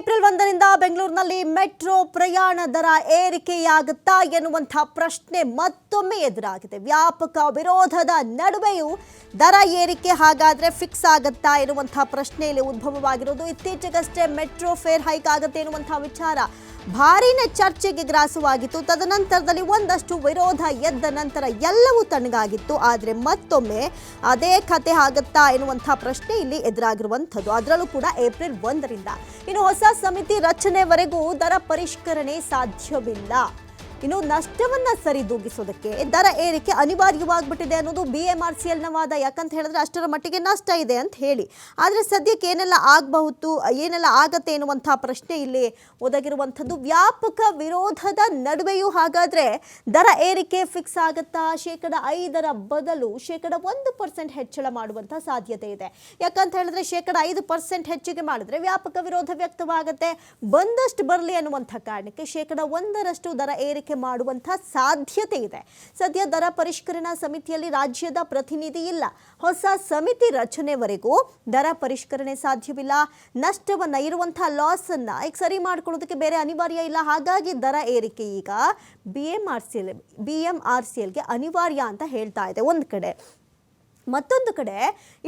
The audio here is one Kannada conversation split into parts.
ಏಪ್ರಿಲ್ ಒಂದರಿಂದ ಬೆಂಗಳೂರಿನಲ್ಲಿ ಮೆಟ್ರೋ ಪ್ರಯಾಣ ದರ ಏರಿಕೆಯಾಗುತ್ತಾ ಎನ್ನುವಂತಹ ಪ್ರಶ್ನೆ ಮತ್ತೊಮ್ಮೆ ಎದುರಾಗಿದೆ. ವ್ಯಾಪಕ ವಿರೋಧದ ನಡುವೆಯೂ ದರ ಏರಿಕೆ ಹಾಗಾದ್ರೆ ಫಿಕ್ಸ್ ಆಗುತ್ತಾ ಎನ್ನುವಂಥ ಪ್ರಶ್ನೆಯಲ್ಲಿ ಉದ್ಭವವಾಗಿರುವುದು. ಇತ್ತೀಚೆಗಷ್ಟೇ ಮೆಟ್ರೋ ಫೇರ್ ಹೈಕ್ ಆಗುತ್ತೆ ಎನ್ನುವಂತಹ ವಿಚಾರ ಭಾರಿನೇ ಚರ್ಚೆಗೆ ಗ್ರಾಸವಾಗಿತ್ತು. ತದನಂತರದಲ್ಲಿ ಒಂದಷ್ಟು ವಿರೋಧ ಎದ್ದ ನಂತರ ಎಲ್ಲವೂ ತಣ್ಣಗಾಗಿತ್ತು. ಆದರೆ ಮತ್ತೊಮ್ಮೆ ಅದೇ ಕತೆ ಆಗುತ್ತಾ ಎನ್ನುವಂಥ ಪ್ರಶ್ನೆ ಇಲ್ಲಿ ಎದುರಾಗಿರುವಂಥದ್ದು. ಅದರಲ್ಲೂ ಕೂಡ ಏಪ್ರಿಲ್ ಒಂದರಿಂದ ಇನ್ನು ಹೊಸ ಸಮಿತಿ ರಚನೆವರೆಗೂ ದರ ಪರಿಷ್ಕರಣೆ ಸಾಧ್ಯವಿಲ್ಲ. ಇನ್ನು ನಷ್ಟವನ್ನ ಸರಿದೂಗಿಸೋದಕ್ಕೆ ದರ ಏರಿಕೆ ಅನಿವಾರ್ಯವಾಗ್ಬಿಟ್ಟಿದೆ ಅನ್ನೋದು ಬಿ ಎಂ ಆರ್ ಸಿ ಎಲ್ನ ವಾದ. ಯಾಕಂತ ಹೇಳಿದ್ರೆ ಅಷ್ಟರ ಮಟ್ಟಿಗೆ ನಷ್ಟ ಇದೆ ಅಂತ ಹೇಳಿ. ಆದರೆ ಸದ್ಯಕ್ಕೆ ಏನೆಲ್ಲ ಆಗಬಹುದು, ಏನೆಲ್ಲ ಆಗತ್ತೆ ಎನ್ನುವಂಥ ಪ್ರಶ್ನೆ ಇಲ್ಲಿ ಒದಗಿರುವಂಥದ್ದು ವ್ಯಾಪಕ ವಿರೋಧದ ನಡುವೆಯೂ ಹಾಗಾದ್ರೆ ದರ ಏರಿಕೆ ಫಿಕ್ಸ್ ಆಗುತ್ತಾ? ಶೇಕಡ ಐದರ ಬದಲು ಶೇಕಡ ಒಂದು ಪರ್ಸೆಂಟ್ ಹೆಚ್ಚಳ ಮಾಡುವಂಥ ಸಾಧ್ಯತೆ ಇದೆ. ಯಾಕಂತ ಹೇಳಿದ್ರೆ ಶೇಕಡ ಐದು ಪರ್ಸೆಂಟ್ ಹೆಚ್ಚಿಗೆ ಮಾಡಿದ್ರೆ ವ್ಯಾಪಕ ವಿರೋಧ ವ್ಯಕ್ತವಾಗುತ್ತೆ. ಬಂದಷ್ಟು ಬರಲಿ ಅನ್ನುವಂಥ ಕಾರಣಕ್ಕೆ ಶೇಕಡ ಒಂದರಷ್ಟು ದರ ಏರಿಕೆ ಮಾಡುವಂಥ ಸಾಧ್ಯತೆ ಇದೆ. ಸದ್ಯ ದರ ಪರಿಷ್ಕರಣಾ ಸಮಿತಿಯಲ್ಲಿ ರಾಜ್ಯದ ಪ್ರತಿನಿಧಿ ಇಲ್ಲ. ಹೊಸ ಸಮಿತಿ ರಚನೆವರೆಗೂ ದರ ಪರಿಷ್ಕರಣೆ ಸಾಧ್ಯವಿಲ್ಲ. ನಷ್ಟವನ್ನ ಇರುವಂಥ ಲಾಸ್ ಅನ್ನ ಈಗ ಸರಿ ಮಾಡ್ಕೊಳ್ಳೋದಕ್ಕೆ ಬೇರೆ ಅನಿವಾರ್ಯ ಇಲ್ಲ. ಹಾಗಾಗಿ ದರ ಏರಿಕೆ ಈಗ B M R C L B M R C ಎಲ್ಗೆ ಅನಿವಾರ್ಯ ಅಂತ ಹೇಳ್ತಾ ಇದೆ. ಒಂದು ಕಡೆ ಮತ್ತೊಂದು ಕಡೆ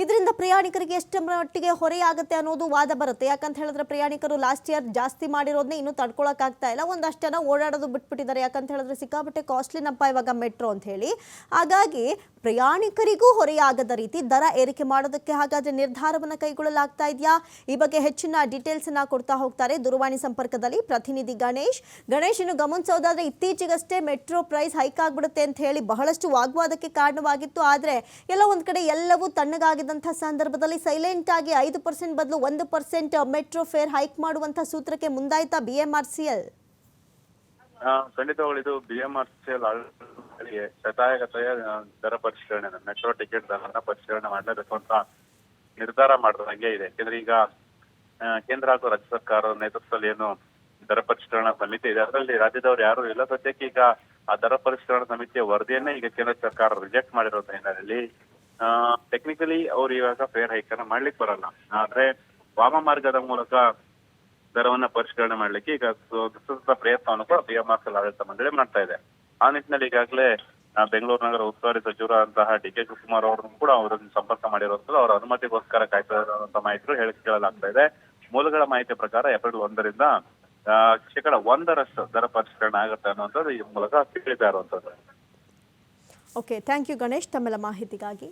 ಇದರಿಂದ ಪ್ರಯಾಣಿಕರಿಗೆ ಎಷ್ಟು ಮಟ್ಟಿಗೆ ಹೊರೆಯಾಗುತ್ತೆ ಅನ್ನೋದು ವಾದ ಬರುತ್ತೆ. ಯಾಕಂತ ಹೇಳಿದ್ರೆ ಪ್ರಯಾಣಿಕರು ಲಾಸ್ಟ್ ಇಯರ್ ಜಾಸ್ತಿ ಮಾಡಿರೋದನ್ನೇ ಇನ್ನೂ ತಡ್ಕೊಳಕ್ಕಾಗ್ತಾ ಇಲ್ಲ. ಒಂದಷ್ಟು ಜನ ಓಡಾಡೋದು ಬಿಟ್ಬಿಟ್ಟಿದ್ದಾರೆ. ಯಾಕಂತ ಹೇಳಿದ್ರೆ ಸಿಕ್ಕಾಪಟ್ಟೆ ಕಾಸ್ಟ್ಲಿನಪ್ಪ ಇವಾಗ ಮೆಟ್ರೋ ಅಂತ ಹೇಳಿ. ಹಾಗಾಗಿ ಪ್ರಯಾಣಿಕರಿಗೂ ಹೊರೆಯಾಗದ ರೀತಿ ದರ ಏರಿಕೆ ಮಾಡೋದಕ್ಕೆ ಹಾಗಾದ್ರೆ ನಿರ್ಧಾರವನ್ನು ಕೈಗೊಳ್ಳಲಾಗ್ತಾ ಇದೆಯಾ? ಈ ಬಗ್ಗೆ ಹೆಚ್ಚಿನ ಡೀಟೇಲ್ಸ್ ಅನ್ನ ಕೊಡ್ತಾ ಹೋಗ್ತಾರೆ ದೂರವಾಣಿ ಸಂಪರ್ಕದಲ್ಲಿ ಪ್ರತಿನಿಧಿ ಗಣೇಶ್. ಗಣೇಶ್ ಇನ್ನು ಗಮನಿಸೋದಾದ್ರೆ ಇತ್ತೀಚೆಗಷ್ಟೇ ಮೆಟ್ರೋ ಪ್ರೈಸ್ ಹೈಕ್ ಆಗ್ಬಿಡುತ್ತೆ ಅಂತ ಹೇಳಿ ಬಹಳಷ್ಟು ವಾಗ್ವಾದಕ್ಕೆ ಕಾರಣವಾಗಿತ್ತು. ಆದರೆ ಎಲ್ಲ ಒಂದ್ ಕಡೆ ಎಲ್ಲವೂ ತಣ್ಣಗಾಗಿದ್ದಂಥ ಸಂದರ್ಭದಲ್ಲಿ ಸೈಲೆಂಟ್ ಆಗಿ ಐದು ಪರ್ಸೆಂಟ್ ಬದಲು ಒಂದು ಪರ್ಸೆಂಟ್ ಮೆಟ್ರೋ ಫೇರ್ ಹೈಕ್ ಮಾಡುವಂತಹ ಸೂತ್ರಕ್ಕೆ ಮುಂದಾಯ್ತಾ B M R C L ಇದು B M R C L ಶತಾಯಗತೆಯ ದರ ಪರಿಷ್ಕರಣೆ ಮೆಟ್ರೋ ಟಿಕೆಟ್ ದರನ ಪರಿಷ್ಕರಣೆ ಮಾಡಲೇಬೇಕು ಅಂತ ನಿರ್ಧಾರ ಹಾಗೆ ಇದೆ. ಯಾಕಂದ್ರೆ ಈಗ ಕೇಂದ್ರ ಹಾಗೂ ರಾಜ್ಯ ಸರ್ಕಾರ ನೇತೃತ್ವದಲ್ಲಿ ಏನು ದರ ಪರಿಷ್ಕರಣಾ ಸಮಿತಿ ಇದೆ. ಅದರಲ್ಲಿ ರಾಜ್ಯದವರು ಯಾರು ಇಲ್ಲ. ಸದ್ಯಕ್ಕೆ ಈಗ ಆ ದರ ಪರಿಷ್ಕರಣಾ ಸಮಿತಿಯ ವರದಿಯನ್ನೇ ಈಗ ಕೇಂದ್ರ ಸರ್ಕಾರ ರಿಜೆಕ್ಟ್ ಮಾಡಿರೋ ಹಿನ್ನೆಲೆಯಲ್ಲಿ ಟೆಕ್ನಿಕಲಿ ಅವ್ರು ಇವಾಗ ಫೇರ್ ಹೈಕ್ ಅನ್ನ ಮಾಡ್ಲಿಕ್ಕೆ ಬರಲ್ಲ. ಆದ್ರೆ ವಾಮ ಮಾರ್ಗದ ಮೂಲಕ ದರವನ್ನ ಪರಿಷ್ಕರಣೆ ಮಾಡ್ಲಿಕ್ಕೆ ಈಗ ಪ್ರಯತ್ನವನ್ನು ಕೂಡ ಬಿ ಎಂ ಆರ್ ಆಡಳಿತ ಮಂಡಳಿ ಮಾಡ್ತಾ ಇದೆ. ಆ ನಿಟ್ಟಿನಲ್ಲಿ ಈಗಾಗಲೇ ಬೆಂಗಳೂರು ನಗರ ಉಸ್ತುವಾರಿ ಸಚಿವರಾದಂತಹ ಡಿ ಕೆ ಶಿವಕುಮಾರ್ ಅವರನ್ನು ಕೂಡ ಅವರನ್ನು ಸಂಪರ್ಕ ಮಾಡಿರುವಂತದ್ದು ಅವರ ಅನುಮತಿಗೋಸ್ಕರ ಕಾಯ್ತಾ ಮಾಹಿತಿಗಳು ಮಾಹಿತಿ ಹೇಳಿಕೆ ಕೇಳಲಾಗ್ತಾ ಇದೆ. ಮೂಲಗಳ ಮಾಹಿತಿ ಪ್ರಕಾರ ಏಪ್ರಿಲ್ ಒಂದರಿಂದ ಶೇಕಡ ಒಂದರಷ್ಟು ದರ ಪರಿಷ್ಕರಣೆ ಆಗುತ್ತೆ ಅನ್ನುವಂಥದ್ದು ಈ ಮೂಲಕ ತಿಳಿತಾ ಇರುವಂತದ್ದು ಓಕೆ ಥ್ಯಾಂಕ್ ಯು ಗಣೇಶ್. ತಮ್ಮೆಲ್ಲ ಮಾಹಿತಿಗಾಗಿ.